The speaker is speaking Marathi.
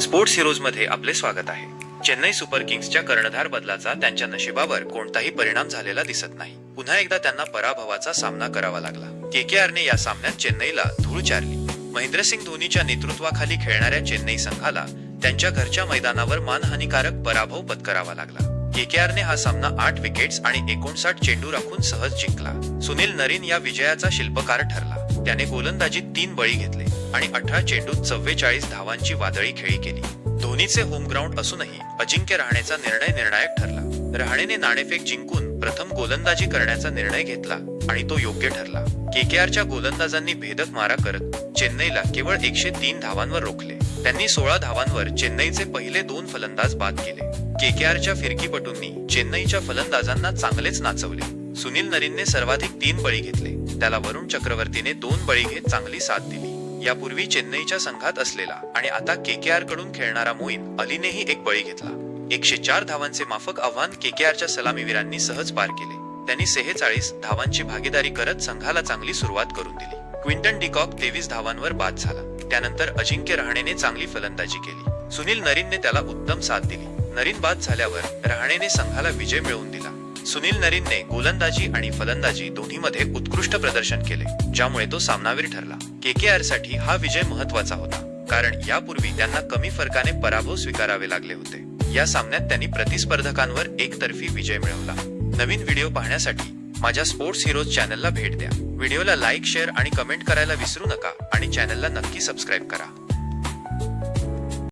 स्पोर्ट्स हिरोजमध्ये आपले स्वागत आहे. चेन्नई सुपर किंग्सच्या कर्णधार बदलाचा त्यांच्या नशिबावर कोणताही परिणाम झालेला दिसत नाही. पुन्हा एकदा त्यांना पराभवाचा सामना करावा लागला. केकेआरने या सामन्यात चेन्नईला धूळ चारली. महेंद्रसिंग धोनीच्या नेतृत्वाखाली खेळणाऱ्या चेन्नई संघाला त्यांच्या घरच्या मैदानावर मानहानिकारक पराभव पत्करावा लागला. केकेआरने हा सामना आठ विकेट्स आणि एकोणसाठ चेंडू राखून सहज जिंकला. सुनील नरीन या विजयाचा शिल्पकार ठरला. त्याने गोलंदाजीत तीन बळी घेतले आणि अठरा चेंडूत चव्वेचाळीस धावांची वादळी खेळी केली. धोनीचे होम ग्राउंड असूनही अजिंक्य राहण्याचा निर्णय निर्णायक ठरला. रहाणेने नाणेफेक जिंकून प्रथम गोलंदाजी करण्याचा निर्णय घेतला आणि तो योग्य ठरला. केकेआरच्या गोलंदाजांनी भेदक मारा करत चेन्नईला केवळ एकशे तीन धावांवर रोखले. त्यांनी सोळा धावांवर चेन्नईचे पहिले दोन फलंदाज बाद केले. केकेआरच्या फिरकीपटूंनी चेन्नईच्या फलंदाजांना चांगलेच नाचवले. सुनील नरीनने सर्वाधिक तीन बळी घेतले. त्याला वरुण चक्रवर्तीने दोन बळी घेत चांगली साथ दिली. यापूर्वी चेन्नईच्या संघात असलेला आणि आता केकेआरकडून खेळणारा मोईन अलीनेही एक बळी घेतला. एकशे चार धावांचे माफक आव्हान केकेआरच्या सलामीवीरांनी सहज पार केले. त्यांनी सेहेचाळीस धावांची भागीदारी करत संघाला चांगली सुरुवात करून दिली. क्विंटन डिकॉक तेवीस धावांवर बाद झाला. त्यानंतर अजिंक्य रहाणेने चांगली फलंदाजी केली. सुनील नरीनने त्याला उत्तम साथ दिली. नरीन बाद झाल्यावर रहाणेने संघाला विजय मिळवून दिला. सुनील नरीनने गोलंदाजी आणि फलंदाजी दोन्हीमध्ये उत्कृष्ट प्रदर्शन केले ज्यामुळे तो सामनावीर ठरला. केकेआरसाठी हा विजय महत्त्वाचा होता कारण यापूर्वी त्यांना कमी फरकाने पराभव स्वीकारावे लागले होते. या सामन्यात त्यांनी प्रतिस्पर्धकांवर एकतर्फी विजय मिळवला. नवीन व्हिडिओ पाहण्यासाठी माझ्या स्पोर्ट्स हिरोज चॅनलला भेट द्या. व्हिडिओला लाईक शेअर आणि कमेंट करायला विसरू नका आणि चॅनलला नक्की सबस्क्राईब करा.